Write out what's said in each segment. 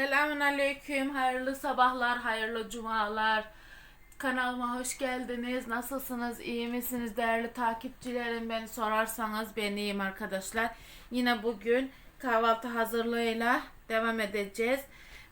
Selamun Aleyküm, hayırlı sabahlar, hayırlı cumalar. Kanalıma hoş geldiniz. Nasılsınız, iyi misiniz değerli takipçilerim? Beni sorarsanız ben iyiyim arkadaşlar. Yine bugün kahvaltı hazırlığıyla devam edeceğiz.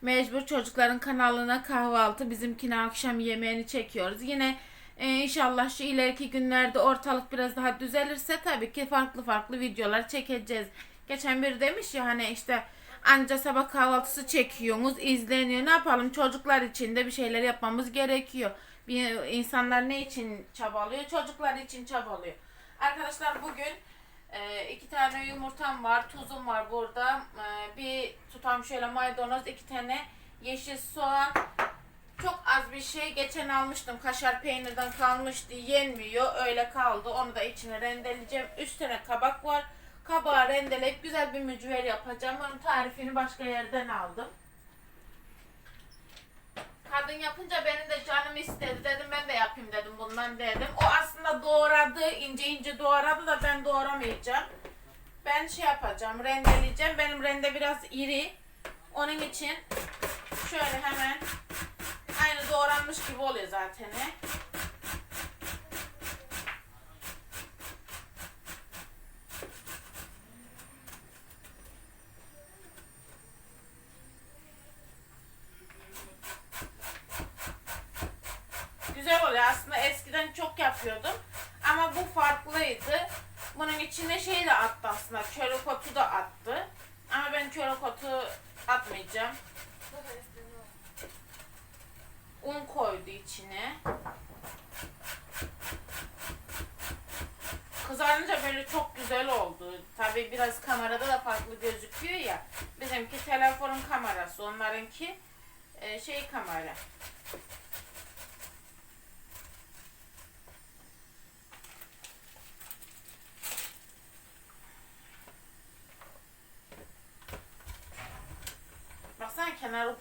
Mecbur çocukların kanalına kahvaltı, bizimkine akşam yemeğini çekiyoruz. Yine e, inşallah şu ileriki günlerde ortalık biraz daha düzelirse tabii ki farklı farklı videolar çekeceğiz. Geçen biri demiş ya hani işte anca sabah kahvaltısı çekiyorsunuz, izleniyor. Ne yapalım? Çocuklar için de bir şeyler yapmamız gerekiyor. Bir insanlar ne için çabalıyor? Çocuklar için çabalıyor. Arkadaşlar bugün e, iki tane yumurtam var, tuzum var burada. E, bir tutam şöyle maydanoz, iki tane yeşil soğan. Çok az bir şey. Geçen almıştım. Kaşar peynirden kalmıştı. Yenmiyor. Öyle kaldı. Onu da içine rendeleyeceğim. Üstüne kabak var. Kabağı rendeleyip güzel bir mücver yapacağım. Onun tarifini başka yerden aldım. Kadın yapınca benim de canım istedi dedim ben de yapayım dedim bundan dedim. O aslında doğradı ince ince doğradı da ben doğramayacağım. Ben şey yapacağım rendeleyeceğim. Benim rende biraz iri. Onun için şöyle hemen aynı doğranmış gibi oluyor zaten. he. Güzel oluyor. Aslında eskiden çok yapıyordum. Ama bu farklıydı. Bunun içine şey de attı aslında. Çörek otu da attı. Ama ben çörek otu atmayacağım. Un koydu içine. Kızarınca böyle çok güzel oldu. Tabii biraz kamerada da farklı gözüküyor ya. Bizimki telefonun kamerası, onlarınki e, şey kamera.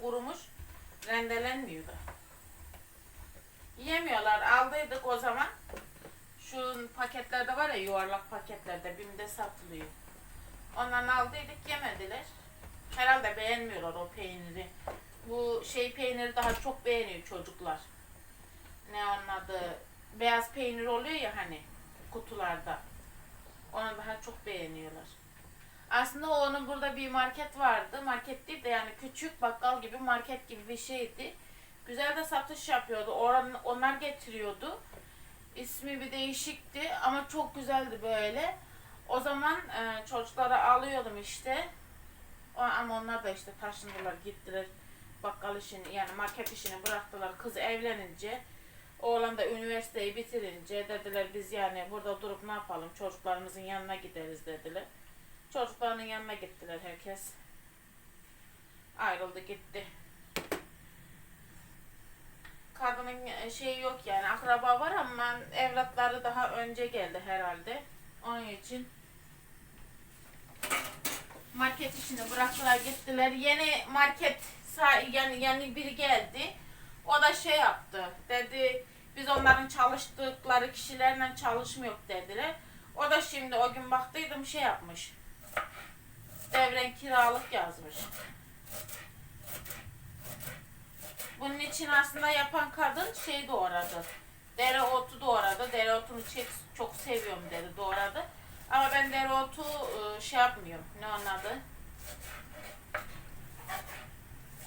Kurumuş. Rendelenmiyor da. Yemiyorlar. Aldıydık o zaman. Şu paketlerde var ya yuvarlak paketlerde BİM'de satılıyor. Ondan aldıydık yemediler. Herhalde beğenmiyorlar o peyniri. Bu şey peyniri daha çok beğeniyor çocuklar. Ne onun adı? Beyaz peynir oluyor ya hani kutularda. Onu daha çok beğeniyorlar. Aslında onun burada bir market vardı. Market değil de yani küçük bakkal gibi market gibi bir şeydi. Güzel de satış yapıyordu. Oran, onlar getiriyordu. İsmi bir değişikti ama çok güzeldi böyle. O zaman e, çocuklara alıyordum işte. O, ama onlar da işte taşındılar gittiler. Bakkal işini yani market işini bıraktılar. Kız evlenince oğlan da üniversiteyi bitirince dediler biz yani burada durup ne yapalım çocuklarımızın yanına gideriz dediler. Çocuklarının yanına gittiler herkes. Ayrıldı gitti. Kadının e, şeyi yok yani akraba var ama evlatları daha önce geldi herhalde. Onun için market işini bıraktılar gittiler. Yeni market yani yani biri geldi. O da şey yaptı. Dedi biz onların çalıştıkları kişilerle çalışmıyor dediler. O da şimdi o gün baktıydım şey yapmış. Devren kiralık yazmış. Bunun için aslında yapan kadın şey doğradı. Dereotu doğradı. Dereotunu çok, çok seviyorum dedi doğradı. Ama ben dereotu e, şey yapmıyorum. Ne onun adı?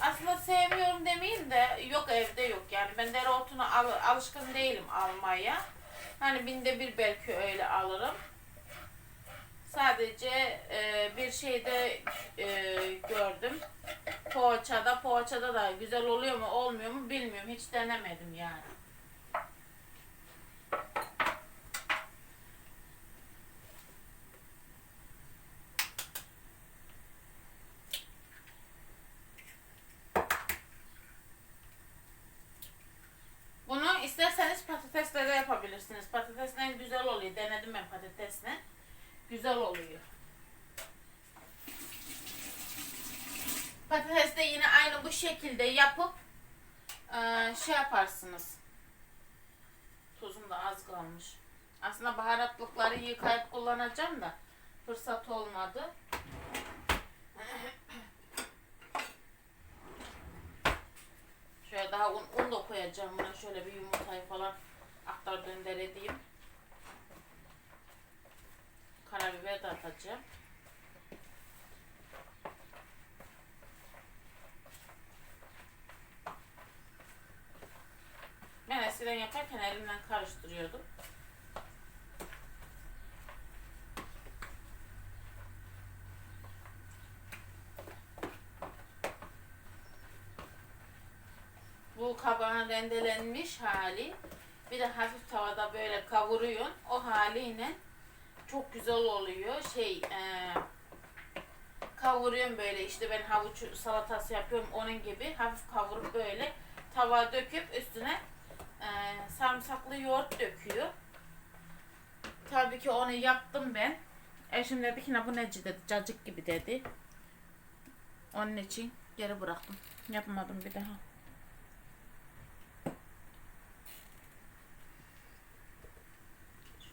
Aslında sevmiyorum demeyeyim de yok evde yok yani. Ben dereotunu al, alışkın değilim almaya. Hani binde bir belki öyle alırım. Sadece e, bir şeyde e, gördüm. Poğaçada, poğaçada da güzel oluyor mu olmuyor mu bilmiyorum. Hiç denemedim yani. yıkayıp kullanacağım da fırsat olmadı. Şöyle daha un, un da koyacağım buna. Şöyle bir yumurtayı falan aktar dönder edeyim. Karabiber de atacağım. Ben eskiden yaparken elimden karıştırıyordum. Bu kabağın rendelenmiş hali. Bir de hafif tavada böyle kavuruyorsun. O haliyle çok güzel oluyor. Şey eee kavuruyorum böyle işte ben havuç salatası yapıyorum onun gibi hafif kavurup böyle tava döküp üstüne eee sarımsaklı yoğurt döküyor. Tabii ki onu yaptım ben. Eşim dedi ki "Ne bu neci dedi cacık gibi dedi. Onun için geri bıraktım. Yapmadım bir daha.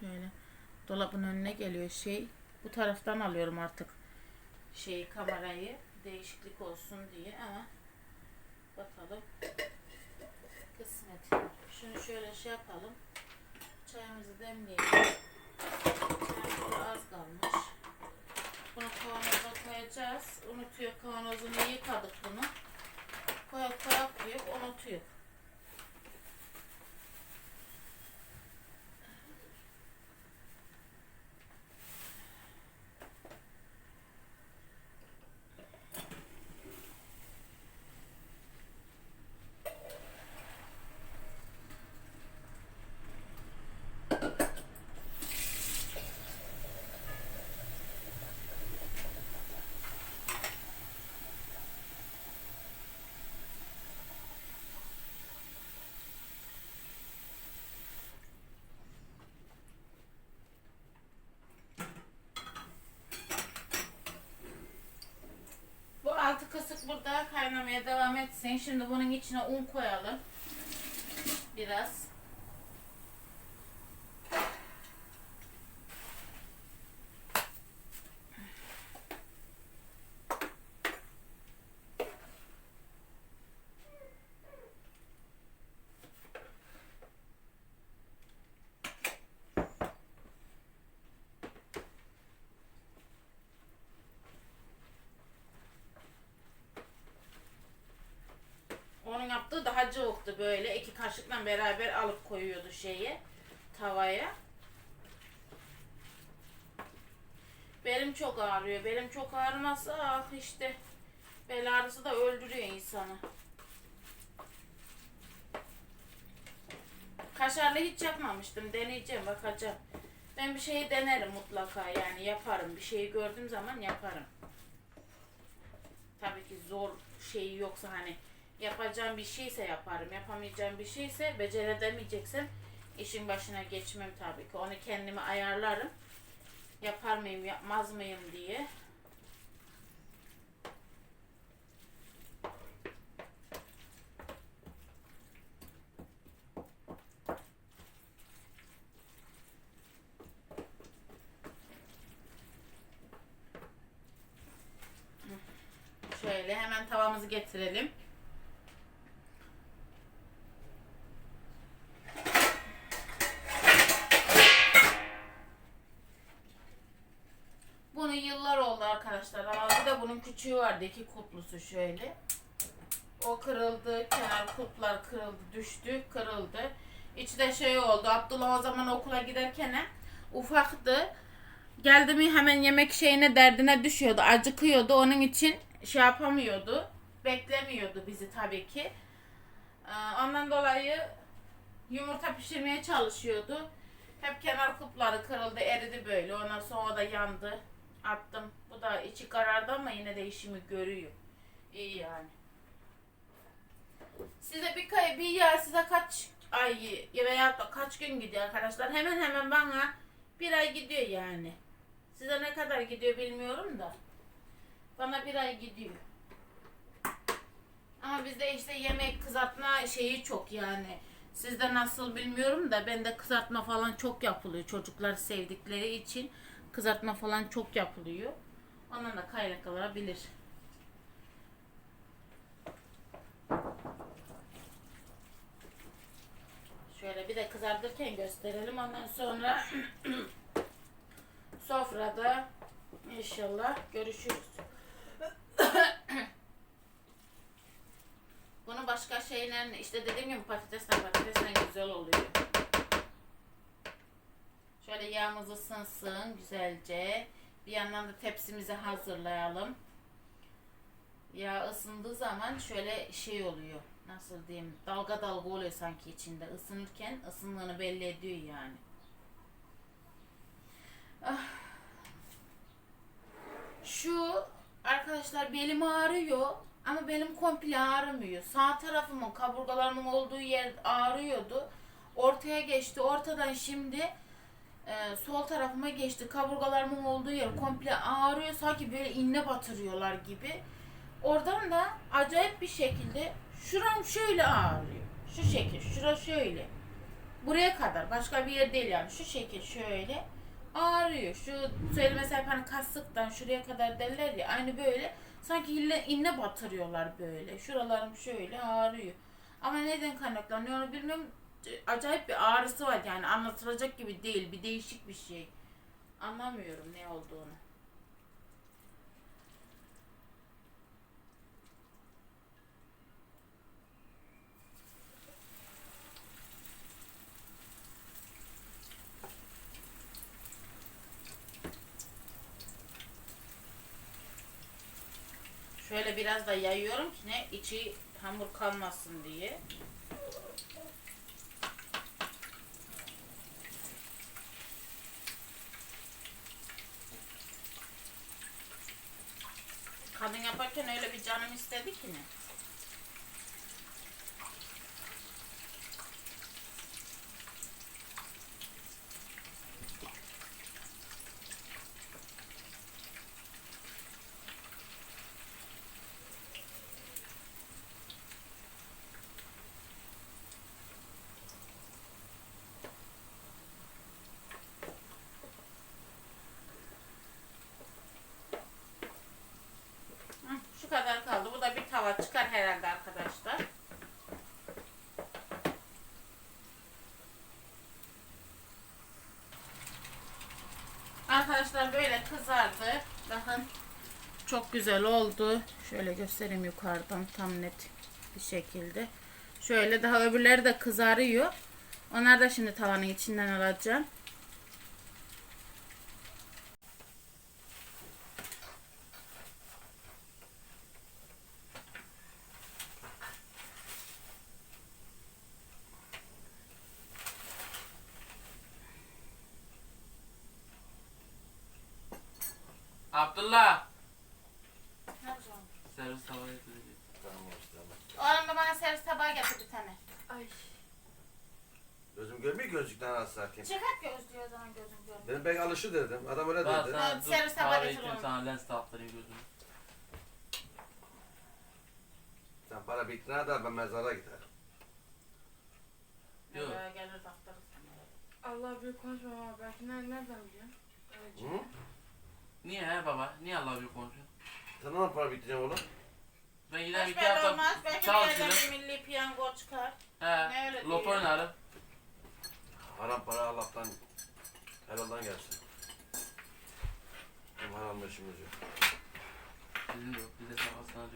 Şöyle dolabın önüne geliyor şey. Bu taraftan alıyorum artık şey kamerayı değişiklik olsun diye ama bakalım kısmet. Şunu şöyle şey yapalım. Çayımızı demleyelim. Çayımız az kalmış. Bunu kavanoza koyacağız. Unutuyor kavanozunu yıkadık bunu. Koyak koyak koyup unutuyor. Bu altı kısık burada kaynamaya etsin. Şimdi bunun içine un koyalım. Biraz. Onun cıvıktı böyle. iki kaşıkla beraber alıp koyuyordu şeyi tavaya. Belim çok ağrıyor. Belim çok ağrımasa ah işte bel ağrısı da öldürüyor insanı. Kaşarlı hiç yapmamıştım. Deneyeceğim, bakacağım. Ben bir şeyi denerim mutlaka yani yaparım. Bir şeyi gördüğüm zaman yaparım. Tabii ki zor şeyi yoksa hani yapacağım bir şeyse yaparım. Yapamayacağım bir şeyse beceredemeyeceksem işin başına geçmem tabii ki. Onu kendime ayarlarım. Yapar mıyım, yapmaz mıyım diye. Şöyle hemen tavamızı getirelim. Küçüğü vardı. iki kutlusu şöyle. O kırıldı. Kenar kutlar kırıldı. Düştü. Kırıldı. İçi de şey oldu. Abdullah o zaman okula giderken ufaktı. Geldi mi hemen yemek şeyine derdine düşüyordu. Acıkıyordu. Onun için şey yapamıyordu. Beklemiyordu bizi tabii ki. Ee, Ondan dolayı yumurta pişirmeye çalışıyordu. Hep kenar kupları kırıldı, eridi böyle. Ondan sonra o da yandı. Attım. Bu da içi karardı ama yine de işimi görüyor. İyi yani. Size bir kay bir yer size kaç ay veya da kaç gün gidiyor arkadaşlar? Hemen hemen bana bir ay gidiyor yani. Size ne kadar gidiyor bilmiyorum da. Bana bir ay gidiyor. Ama bizde işte yemek kızartma şeyi çok yani. Sizde nasıl bilmiyorum da bende kızartma falan çok yapılıyor. Çocuklar sevdikleri için kızartma falan çok yapılıyor. Ondan da kaynaklanabilir. de kızartırken gösterelim. Ondan sonra sofrada inşallah görüşürüz. Bunu başka şeyle işte dediğim gibi patatesle patatesle güzel oluyor. Şöyle yağımız ısınsın güzelce. Bir yandan da tepsimizi hazırlayalım. Yağ ısındığı zaman şöyle şey oluyor. Nasıl diyeyim? Dalga dalga oluyor sanki içinde. Isınırken ısındığını belli ediyor yani. Ah. Şu arkadaşlar belim ağrıyor ama benim komple ağrımıyor. Sağ tarafımın kaburgalarımın olduğu yer ağrıyordu. Ortaya geçti. Ortadan şimdi e, sol tarafıma geçti. Kaburgalarımın olduğu yer komple ağrıyor. Sanki böyle iğne batırıyorlar gibi. Oradan da acayip bir şekilde şuram şöyle ağrıyor. Şu şekil. Şura şöyle. Buraya kadar. Başka bir yer değil yani. Şu şekil şöyle ağrıyor. Şu söyleme hep hani kasıktan şuraya kadar derler ya. Aynı böyle. Sanki ille, inne batırıyorlar böyle. Şuralarım şöyle ağrıyor. Ama neden kaynaklanıyor onu bilmiyorum. Acayip bir ağrısı var yani anlatılacak gibi değil. Bir değişik bir şey. Anlamıyorum ne olduğunu. Şöyle biraz da yayıyorum ki ne içi hamur kalmasın diye. Kadın yaparken öyle bir canım istedi ki ne? Hı, Şu kadar kaldı. Bu da bir tava çıkar herhalde arkadaşlar. Arkadaşlar böyle kızardı. Bakın çok güzel oldu. Şöyle göstereyim yukarıdan tam net bir şekilde. Şöyle daha öbürleri de kızarıyor. Onlar da şimdi tavanın içinden alacağım. Abdullah. Ne yapacağım? Servis tava getirecek. Tamam işte tamam. O anda bana servis tabağı getir bir tane. Ay. Gözüm görmüyor gözlükten asarken. Çıkart gözlüğü o zaman gözüm görmüyor. Benim pek alışır dedim. Adam öyle Ben dedi. sana Evet, dur servis tabağı kahve getir onu. sana lens taktırayım gözüme. Sen para biriktirene kadar ben mezara giderim. Yok. Nereye gelir baktırız sana. Allah büyük konuşma ama belki ne, nereden biliyorsun? Öyle Hı? Niye he baba? Niye Allah bir konuşuyor? Sen ne para biriktireceksin oğlum? Ben gider Hiç iki belli olmaz. Belki bir çalışırım. yerden bir milli piyango çıkar. Ne öyle He, diyor? loto oynarım. Haram para Allah'tan helaldan gelsin. Bizim haramla işimiz yok. Bizim de yok, bize sakasına yok.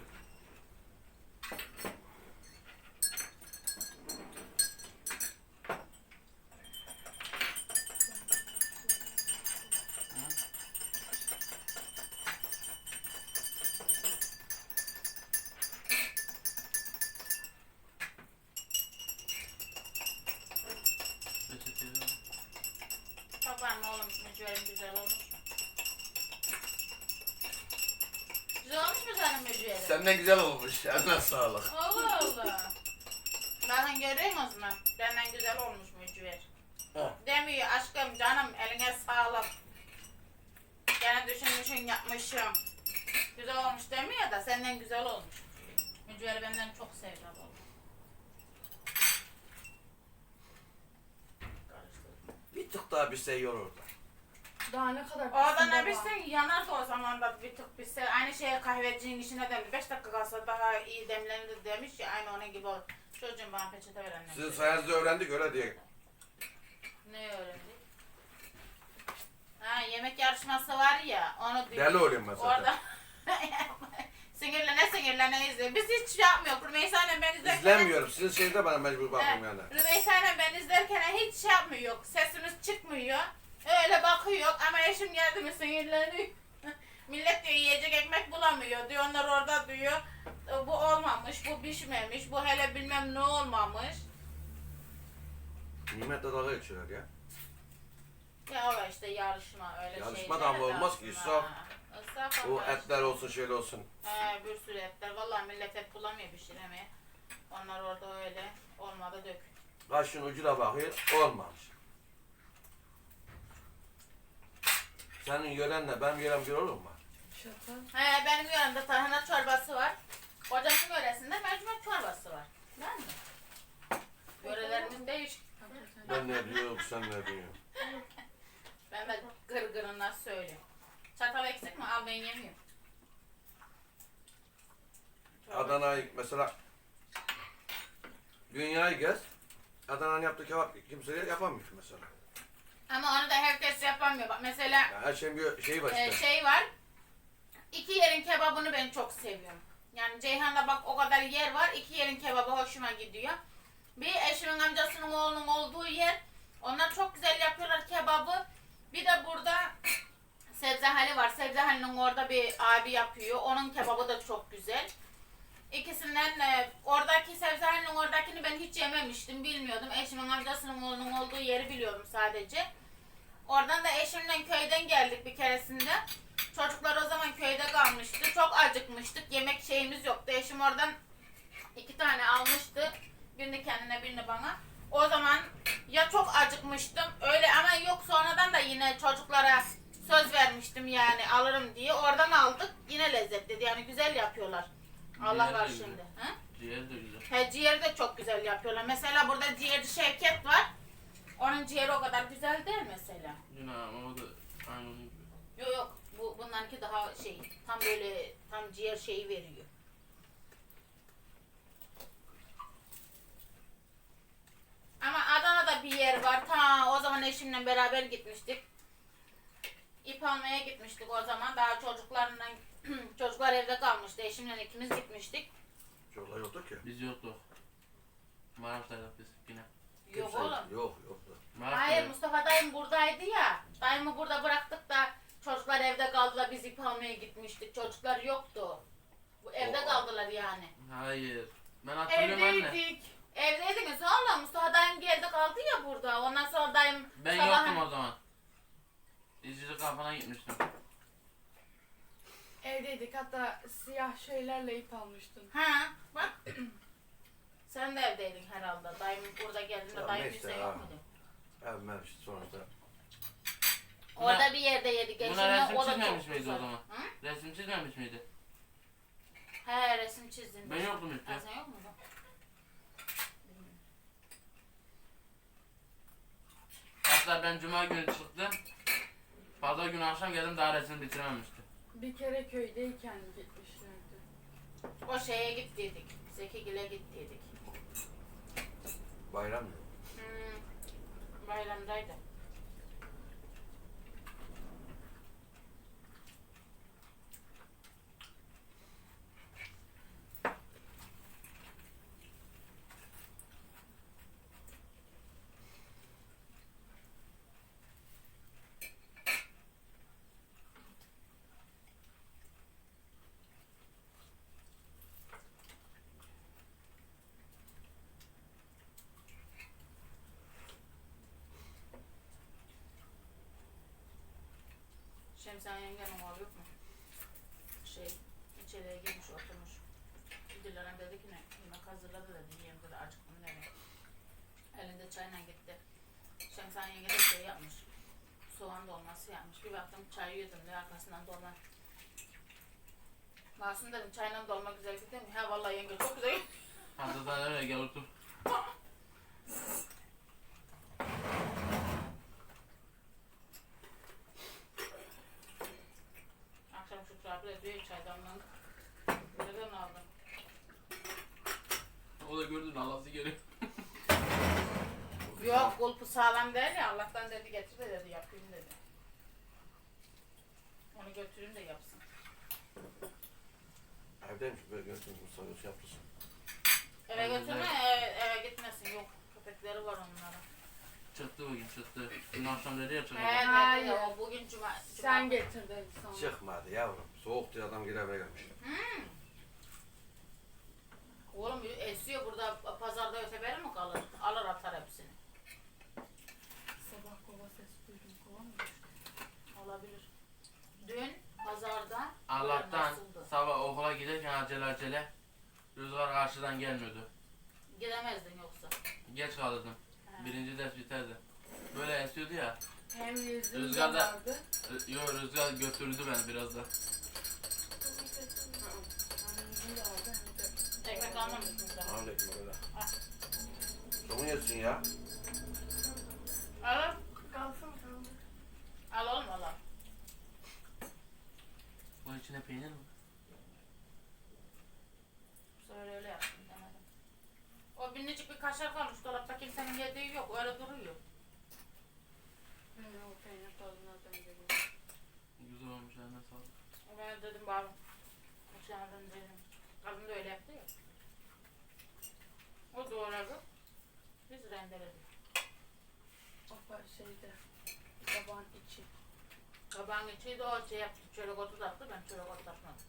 Mücverin? Senden güzel olmuş. Eline sağlık. Allah Allah. Bakın görüyor musunuz? Benden güzel olmuş mücver. Ha. Demiyor aşkım canım eline sağlık. Gene düşünmüşsün yapmışım. Güzel olmuş demiyor da senden güzel olmuş. Mücveri benden çok sevdi abla. Bir tık daha bir şey yor orada. Daha ne kadar Orada pişsin ne bilsin yanar da o zaman da bir tık pişse. Aynı şeye kahvecinin işine demli. 5 dakika kalsa daha iyi demlenir demiş ya aynı onun gibi olur. Çocuğum bana peçete ver annem. Sizin sayenizde öğrendik öyle diye. Ne öğrendik? Ha yemek yarışması var ya onu diyor. Deli oluyorum ben zaten. Orada sinirlene sinirlene izliyor. Biz hiç şey yapmıyoruz. Rümeysa ile ben izlerken... İzlemiyorum. Sizin şeyde bana mecbur bakıyorum yani. Rümeysa ile ben izlerken hiç şey yapmıyor. Sesimiz çıkmıyor. Öyle bakıyor eşim geldi mi sinirleniyor. Millet diyor yiyecek ekmek bulamıyor diyor. Onlar orada diyor. "E, Bu olmamış, bu pişmemiş, bu hele bilmem ne olmamış. Nimetle dalga geçiyorlar ya. Ya o işte yarışma öyle Yarışma şeyler da ama olmaz ki, israf. İsraf O ama etler olsun şöyle olsun. He bir sürü etler. Vallahi millet et bulamıyor pişiremeye. Onlar orada öyle olmadı dök. Kaşın ucuna bakıyor. Olmamış. Senin yörenle benim yörem bir olur mu? Şaka. He benim yanımda tarhana çorbası var. Kocamın yöresinde mercimek çorbası var. Değil mi? Yörelerimiz değişik. Ben ne diyorum sen ne diyorsun? Ben de gırgırına söylüyorum. Çatal eksik mi? Al ben yemiyorum. Adana'yı mesela dünyayı gez. Adana'nın yaptığı kebap kimse yapamıyor mesela. Ama onu da herkes yapamıyor. Bak mesela Ya her şeyin bir şeyi var işte. şey var. İki yerin kebabını ben çok seviyorum. Yani Ceyhan'da bak o kadar yer var. iki yerin kebabı hoşuma gidiyor. Bir eşimin amcasının oğlunun olduğu yer. Onlar çok güzel yapıyorlar kebabı. Bir de burada Sebzehali var. Sebzehali'nin orada bir abi yapıyor. Onun kebabı da çok güzel. İkisinden e, oradaki Sebzehali'nin oradakini ben hiç yememiştim. Bilmiyordum. Eşimin amcasının oğlunun olduğu yeri biliyordum sadece. Oradan da eşimle köyden geldik bir keresinde. Çocuklar o zaman köyde kalmıştı. Çok acıkmıştık. Yemek şeyimiz yoktu. Eşim oradan iki tane almıştı. Birini kendine birini bana. O zaman ya çok acıkmıştım öyle ama yok sonradan da yine çocuklara söz vermiştim yani alırım diye. Oradan aldık. Yine lezzetliydi yani güzel yapıyorlar. Allah Ciğer var de güzel. şimdi. Hı? Ciğer de güzel. He ciğeri de çok güzel yapıyorlar. Mesela burada ciğerci Şevket var. Onun ciğeri o kadar güzel değil mesela. Yine ama o da aynı onun gibi. Yok yok bu bunlarınki daha şey tam böyle tam ciğer şeyi veriyor. Ama Adana'da bir yer var. Ta o zaman eşimle beraber gitmiştik. İp almaya gitmiştik o zaman. Daha çocuklarla çocuklar evde kalmıştı. Eşimle ikimiz gitmiştik. Çocuklar yoktu ki. Biz yoktuk. Maraş'taydık biz yine. Yok Kimse- oğlum. Yok yoktu. Hayır Maraş'taydık. Mustafa dayım buradaydı ya. Dayımı burada bıraktık da çocuklar evde kaldılar. Biz ip almaya gitmiştik. Çocuklar yoktu. Bu evde Oo. kaldılar yani. Hayır. Ben hatırlıyorum anne. Evdeydik. Evdeydiniz sonra Mustafa dayım geldi kaldı ya burada. Ondan sonra dayım Ben sabah- yoktum o zaman. İzcilik kampına gitmiştim. Evdeydik hatta siyah şeylerle ip almıştın. Ha bak. Sen de evdeydin herhalde. Dayım burada geldiğinde Ya dayım bize ya. yok muydu? Evmen işte sonuçta. Orada bir yerde yedik. Buna eşimle, resim o da çok çizmemiş miydi o güzel. zaman? Hı? Resim çizmemiş miydi? He resim çizdin. Ben yoktum Ha, işte. sen yok muydun? Hatta ben cuma günü çıktım. Pazar günü akşam geldim daha resim bitirememişti. Bir kere köydeyken gitmişlerdi. O şeye gittiydik. Zekigil'e gittiydik. Bayram mı? Hmm, bayramdaydı. Yengenin oğlu yok mu? Şey, içeriye girmiş oturmuş. Dilan'a dedi ki ne, yemek hazırladı dedi, yiyeyim dedi, acıktım dedi. Elinde çayla gitti. Şemsiye yenge de şey yapmış. Soğan dolması yapmış. Bir baktım çay yedim de arkasından dolma. Masum dedim çayla dolma güzel gidiyor mu? Ha vallahi yenge çok güzel. Hatta da öyle gel otur. Akşam şu abla diyor çaydanlığın. Nereden aldın? O da gördün Allah'sı geliyor. Yok sağlam değil ya Allah'tan dedi getir de dedi yapayım dedi. Onu götüreyim de yapsın. Evdeymiş böyle götürün Mustafa yaptırsın. Eve götürme eve, eve gitmesin yok. Köpekleri var onlara. Çıktı bugün çıktı. Dün akşam dedi ya çıktı. He dedi Hayır. ya o bugün cuma. Sen cuma- getir dedi sonra. Çıkmadı yavrum. Soğuk diye adam giremeye gelmiş. Hmm. Oğlum esiyor burada pazarda öteberi mi kalır? Alır atar Olabilir. Dün pazarda Allah'tan nasıldı? sabah okula giderken acele acele rüzgar karşıdan gelmiyordu. Gidemezdin yoksa. Geç kalırdım. He. Birinci ders biterdi. Böyle esiyordu ya. Hem yüzüm Rüzgarda- vardı. Rü- Yo rüzgar götürdü beni biraz da. Hem yüzüm de vardı hem de. Ekmek almamışsın daha. Aleyküm öyle. Ah. Somun yesin ya. Al Kalsın kaldı. al oğlum al al. Bunun içine peynir mi? Bu sefer öyle yaptım denedim. O minicik bir kaşar kalmış dolapta kimsenin yediği yok öyle duruyor. Böyle o peynir tadına döndürüyor. Güzel olmuş eline sağlık. Ben dedim bari uçağından dedim. Kadın da öyle yaptı ya. O doğradı. Biz rendeledik. O şeyde. Taban içi. Kabağın içiydi o şey yaptı. Çörek otu attı ben çörek otu atmadım.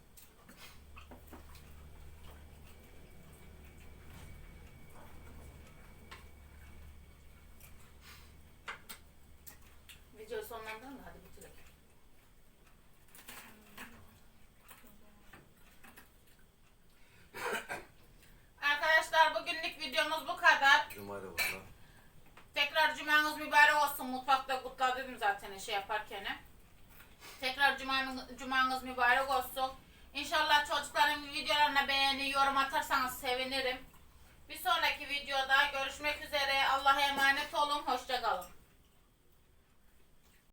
Videoyu sonlandırın da hadi bitirelim. Arkadaşlar bugünlük videomuz bu kadar. Cuma'da olsun. Tekrar cumanız mübarek olsun. Mutfakta kutla dedim zaten şey yaparken. Cumanız, mübarek olsun. İnşallah çocukların videolarına beğeni, yorum atarsanız sevinirim. Bir sonraki videoda görüşmek üzere. Allah'a emanet olun. Hoşça kalın.